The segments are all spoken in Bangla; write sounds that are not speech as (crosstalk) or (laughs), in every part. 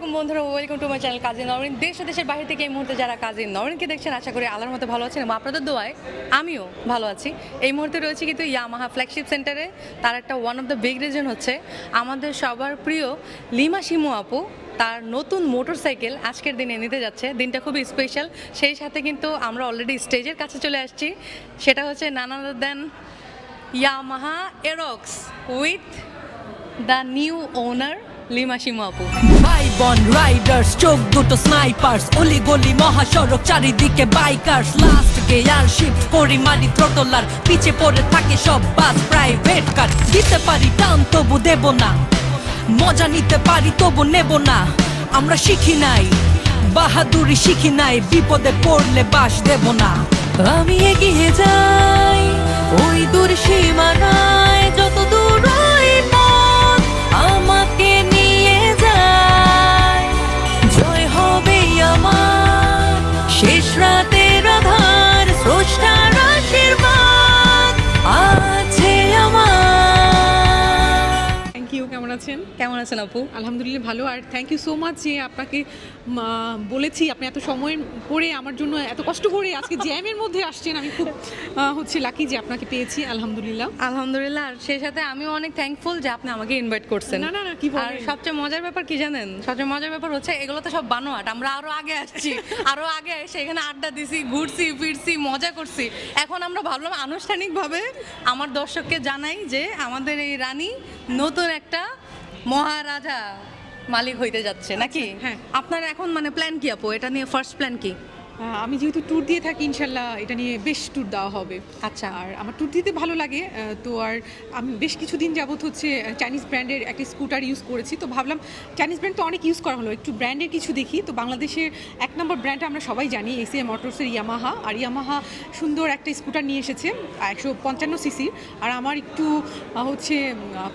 আলাইকুম বন্ধুরা welcome to my channel Kazi Norin দেশ দেশের বাইরে থেকে এই মুহূর্তে যারা কাজী নরিনকে দেখছেন, আশা করি আল্লাহর মতো ভালো আছেন এবং আপনাদের দোয়ায় আমিও ভালো আছি। এই মুহূর্তে রয়েছে কিন্তু ইয়ামাহা ফ্ল্যাগশিপ সেন্টারে তার একটা one of the big reason হচ্ছে আমাদের সবার প্রিয় লিমা শিমু আপু, তার নতুন মোটরসাইকেল আজকের দিনে নিতে যাচ্ছে। দিনটা খুবই স্পেশাল সেই সাথে কিন্তু আমরা অলরেডি স্টেজের কাছে চলে আসছি। সেটা হচ্ছে নানা দেন Yamaha Aerox with the new owner ভাই বন রাইডার্স চোখ দুটো স্নাইপার্স অলি গলি মহাসড়ক, চারিদিকে বাইকার্স লাস্ট শিফট করি মারি থ্রোটলার পিছে পড়ে থাকে সব বাস প্রাইভেট কার দিতে পারি টান, তবু দেব না। মজা নিতে পারি, তবু নেব না। আমরা শিখি নাই, বাহাদুরি শিখি নাই, বিপদে পড়লে বাস দেব না। আমি এগিয়ে যাই, ওই দূর সীমানায় যত দূর আছেন? কেমন আছেন আপু? আলহামদুলিল্লাহ ভালো। আর থ্যাংক ইউ সো মাচ যে আপনাকে বলেছি আপনি এত সময় করে আমার জন্য এত কষ্ট করে আজকে জ্যামের মধ্যে আসছেন। আমি খুব হচ্ছে লাকি যে আপনাকে পেয়েছি। আলহামদুলিল্লাহ। আলহামদুলিল্লাহ। আর সেই সাথে আমিও অনেক থ্যাঙ্কফুল যে আপনি আমাকে ইনভাইট করছেন। না, না, না, কি? আর সবচেয়ে মজার ব্যাপার কি জানেন? সবচেয়ে মজার ব্যাপার হচ্ছে এগুলো তো সব বানোয়াট। আমরা আরও আগে আসছি। আরও আগে এসে এখানে আড্ডা দিছি ঘুরছি ফিরছি মজা করছি। এখন আমরা ভাবলাম আনুষ্ঠানিকভাবে আমার দর্শককে জানাই যে আমাদের এই রানী নতুন একটা মহারাজা মালিক হইতে যাচ্ছে নাকি? হ্যাঁ। আপনার এখন মানে প্ল্যান কি আপু? এটা নিয়ে ফার্স্ট প্ল্যান কি? আমি যেহেতু ট্যুর দিয়ে থাকি ইনশাল্লাহ এটা নিয়ে বেশ ট্যুর দেওয়া হবে আচ্ছা। আর আমার ট্যুর দিতে ভালো লাগে তো আর আমি বেশ কিছুদিন যাবত হচ্ছে চাইনিজ ব্র্যান্ডের একটা স্কুটার ইউজ করেছি তো ভাবলাম চাইনিজ ব্র্যান্ড তো অনেক ইউজ করা হলো একটু ব্র্যান্ডের কিছু দেখি তো বাংলাদেশের এক নম্বর ব্র্যান্ড আমরা সবাই জানি এসিএ মোটরসের ইয়ামাহা আর ইয়ামাহা সুন্দর একটা স্কুটার নিয়ে এসেছে একশো পঞ্চান্ন সিসি আর আমার একটু হচ্ছে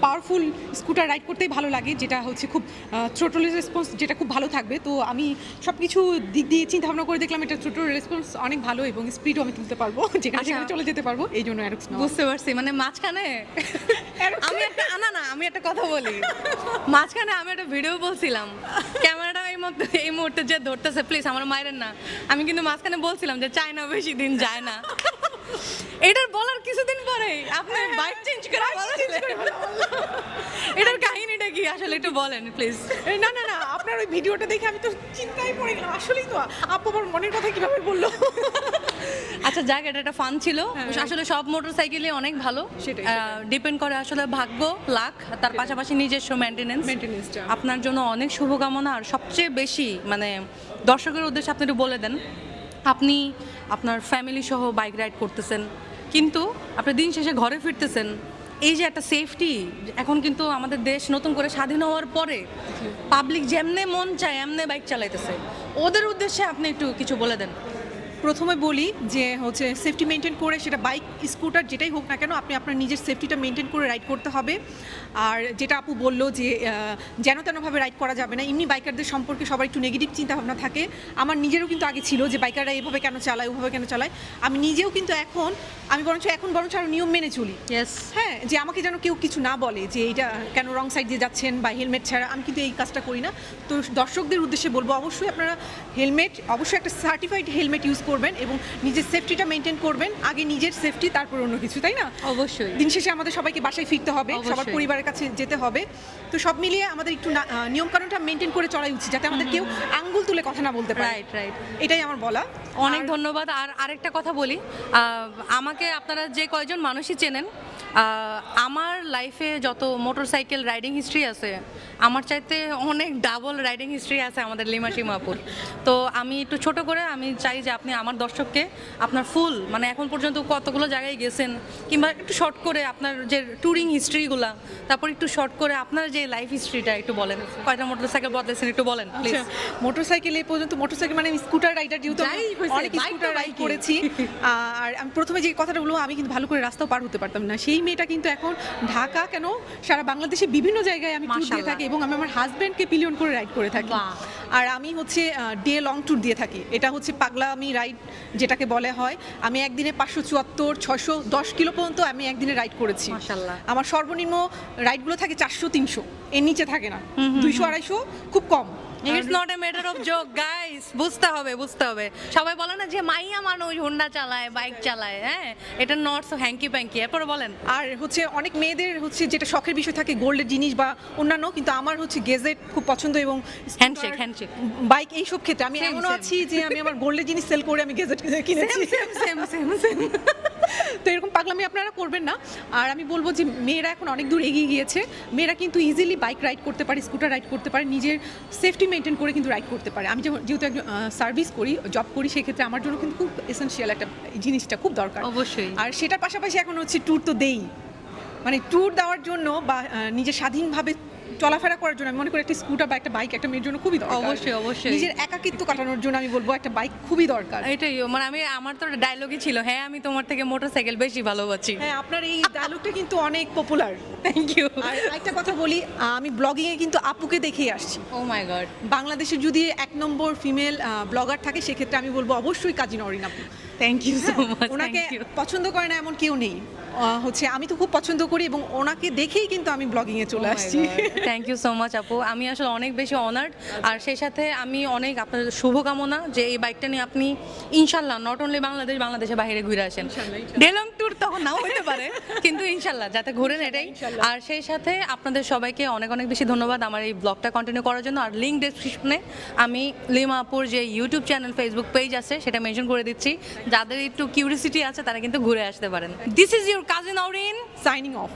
পাওয়ারফুল স্কুটার রাইড করতেই ভালো লাগে যেটা হচ্ছে খুব থ্রোটলের রেসপন্স যেটা খুব ভালো থাকবে তো আমি সব কিছু দিক দিয়ে চিন্তা ভাবনা করে দেখলাম এটা থ্রোটল রেসপন্স অনেক ভালো এবং স্পিডও আমি তুলতে পারব (laughs) যেখানে আচ্ছা। সেখানে চলে যেতে পারব এই জন্য অ্যারক্স বুঝতে পারছি মানে মাঝখানে (laughs) আমি একটা (laughs) না না আমি একটা কথা বলি। মাঝখানে আমি একটা ভিডিও বলছিলাম ক্যামেরাটা এই মধ্যে এই মুহূর্তে যে ধরতেছে প্লিজ আমার মায়ের না। আমি কিন্তু মাঝখানে বলছিলাম যে চায় না বেশি দিন যায় না। এটার বলার কিছুদিন পরে আপনি বাইক চেঞ্জ করে এটার কাহিনীটা কি আসলে একটু বলেন প্লিজ না না না আপনার ওই ভিডিওটা দেখে আমি তো চিন্তায় পড়ে গেলাম। আসলেই তো আপু আমার মনের কথা কীভাবে বলল? আচ্ছা যাক এটা একটা ফান ছিল। আসলে সব মোটরসাইকেলই অনেক ভালো। ডিপেন্ড করে আসলে ভাগ্য লাখ তার পাশাপাশি নিজস্ব মেনটেনেন্স। আপনার জন্য অনেক শুভকামনা আর সবচেয়ে বেশি মানে দর্শকের উদ্দেশ্যে আপনি একটু বলে দেন আপনি আপনার ফ্যামিলি সহ বাইক রাইড করতেছেন কিন্তু আপনি দিন শেষে ঘরে ফিরতেছেন এই যে একটা সেফটি এখন কিন্তু আমাদের দেশ নতুন করে স্বাধীন হওয়ার পরে পাবলিক যেমনে মন চায়, এমনে বাইক চালাইতেছে। ওদের উদ্দেশ্যে আপনি একটু কিছু বলে দেন। প্রথমে বলি যে হচ্ছে সেফটি মেনটেন করে সেটা বাইক স্কুটার যেটাই হোক না কেন আপনি আপনার নিজের সেফটিটা মেনটেন করে রাইড করতে হবে। আর যেটা আপু বলল যে যেন তেনভাবে রাইড করা যাবে না এমনি বাইকারদের সম্পর্কে সবার একটু নেগেটিভ চিন্তাভাবনা থাকে। আমার নিজেরও কিন্তু আগে ছিল যে বাইকাররা এভাবে কেন চালায় ওভাবে কেন চালায়। আমি নিজেও কিন্তু এখন আমি বরঞ্চ এখন বরঞ্চ আরও নিয়ম মেনে চলি। হ্যাঁ যে আমাকে যেন কেউ কিছু না বলে যে এটা কেন রং সাইড দিয়ে যাচ্ছেন বা হেলমেট ছাড়া আমি কিন্তু এই কাজটা করি না। তো দর্শকদের উদ্দেশ্যে বলব অবশ্যই আপনারা হেলমেট অবশ্যই একটা সার্টিফাইড হেলমেট ইউজ করবেন এবং নিজের সেফটিটা মেনটেন করবেন। আগে নিজের সেফটি তারপর অন্য কিছু তাই না? অবশ্যই। দিন শেষে আমাদের সবাইকে বাসায় ফিরতে হবে সবার পরিবারের কাছে যেতে হবে। তো সব মিলিয়ে আমাদের একটু নিয়মকানুনটা মেনটেন করে চলাই উচিত যাতে আমাদের কেউ আঙ্গুল তুলে কথা না বলতে পারে। রাইট রাইট এটাই আমার বলা। অনেক ধন্যবাদ। আর আরেকটা কথা বলি আমাকে আপনারা যে কয়জন মানুষই চেনেন আমার লাইফে যত মোটরসাইকেল রাইডিং হিস্ট্রি আছে আমার চাইতে অনেক ডাবল রাইডিং হিস্ট্রি আছে আমাদের লিমা সিমাপুর। তো আমি একটু ছোট করে আমি চাই যে আপনি আমার দর্শককে আপনার ফুল মানে এখন পর্যন্ত কতগুলো জায়গায় গেছেন কিংবা একটু শর্ট করে আপনার যে ট্যুরিং হিস্ট্রিগুলা তারপর একটু শর্ট করে আপনার যে লাইফ হিস্ট্রিটা একটু বলেন। কয়টা মোটরসাইকেল বদলেছেন একটু বলেন প্লিজ মোটরসাইকেল এ পর্যন্ত মোটরসাইকেল মানে স্কুটার রাইডার যেহেতু অনেক স্কুটার রাইড করেছি আর আমি প্রথমে যে কথাটা বলব আমি কিন্তু ভালো করে রাস্তাও পার হতে পারতাম না। সেই মেয়েটা কিন্তু এখন ঢাকা কেন? সারা বাংলাদেশে বিভিন্ন জায়গায় আমি ট্যুর দিয়ে থাকি এবং আমি আমার হাজব্যান্ডকে পিলিয়ন করে রাইড করে থাকি। আর আমি হচ্ছে ডে লং ট্যুর দিয়ে থাকি। এটা হচ্ছে পাগলা আমি রাইড যেটাকে বলে হয়। আমি একদিনে পাঁচশো চুয়াত্তর ছশো দশ কিলো পর্যন্ত আমি একদিনে রাইড করেছি। আমার সর্বনিম্ন রাইডগুলো থাকে চারশো তিনশো। এর নিচে থাকে না। দুইশো আড়াইশো খুব কম। It's not a matter of joke guys বুঝতে হবে বুঝতে হবে। সবাই বলে না যে মাইয়া মানুষ হুন্ডা চালায় বাইক চালায় হ্যাঁ? এটা নট সো হ্যাঙ্কি প্যাঙ্কি এরপরে বলেন। আর হচ্ছে অনেক মেয়েদের হচ্ছে যেটা শখের বিষয় থাকে গোল্ডের জিনিস বা অন্যান্য কিন্তু আমার হচ্ছে গেজেট খুব পছন্দ এবং Handshake, handshake. বাইক এইসব ক্ষেত্রে আমি এমনও আছি যে আমি আমার গোল্ডের জিনিস সেল করে আমি গেজেট কিনেছি। সেম সেম সেম সেম তো এরকম পাগলামি আপনারা করবেন না। আর আমি বলব যে মেয়েরা এখন অনেক দূর এগিয়ে গিয়েছে। মেয়েরা কিন্তু ইজিলি বাইক রাইড করতে পারে স্কুটার রাইড করতে পারে নিজের সেফটি মেনটেন করে কিন্তু রাইড করতে পারে। আমি যেমন যেহেতু একজন সার্ভিস করি জব করি সেক্ষেত্রে আমার জন্য কিন্তু খুব এসেন্সিয়াল একটা জিনিসটা খুব দরকার। অবশ্যই। আর সেটার পাশাপাশি এখন হচ্ছে ট্যুর তো দেই। মানে ট্যুর দেওয়ার জন্য বা নিজের স্বাধীনভাবে চলাফেরা করার জন্য আমি মনে করি একটা স্কুটার বা একটা বাইক একটা মেয়ের জন্য খুবই দরকার। অবশ্যই, অবশ্যই। নিজের একাকিত্ব কাটানোর জন্য আমি বলব একটা বাইক খুবই দরকার। এটাই মানে আমি আমার তো ডায়লগই ছিল হ্যাঁ আমি তোমার থেকে মোটরসাইকেল বেশি ভালোবাসি। হ্যাঁ আপনার এই ডায়লগটা কিন্তু অনেক পপুলার থ্যাংক ইউ আর একটা কথা বলি আমি ব্লগিং এ কিন্তু আপুকে দেখেই আসছি। ও মাই গড বাংলাদেশে যদি এক নম্বর ফিমেল ব্লগার থাকে সেক্ষেত্রে আমি বলব অবশ্যই কাজী নরিন আপু। থ্যাংক ইউ সো মাচ ওনাকে পছন্দ করে না এমন কেউ নেই। হচ্ছে আমি তো খুব পছন্দ করি এবং ওনাকে দেখেই কিন্তু আমি ব্লগিং এ Oh চলে আসছি। থ্যাংক ইউ সো মাচ আপু। আমি আসলে অনেক বেশি অনার্ড আর সেই সাথে আমি অনেক আপনাদের শুভকামনা যে এই বাইকটা নিয়ে আপনি ইনশাল্লাহ নট অনলি বাংলাদেশ বাংলাদেশের বাইরে ঘুরে আসেন। ডেলং ট্যুর তখন নাও হতে পারে কিন্তু ইনশাল্লাহ যাতে ঘুরেন এটাই। আর সেই সাথে আপনাদের সবাইকে অনেক অনেক বেশি ধন্যবাদ আমার এই ব্লগটা কন্টিনিউ করার জন্য। আর লিঙ্ক ডেসক্রিপশনে আমি লিমা আপুর যে ইউটিউব চ্যানেল ফেসবুক পেজ আছে সেটা মেনশন করে দিচ্ছি। যাদের একটু কিউরিসিটি আছে, তারা কিন্তু ঘুরে আসতে পারেন। This is your cousin Orin signing off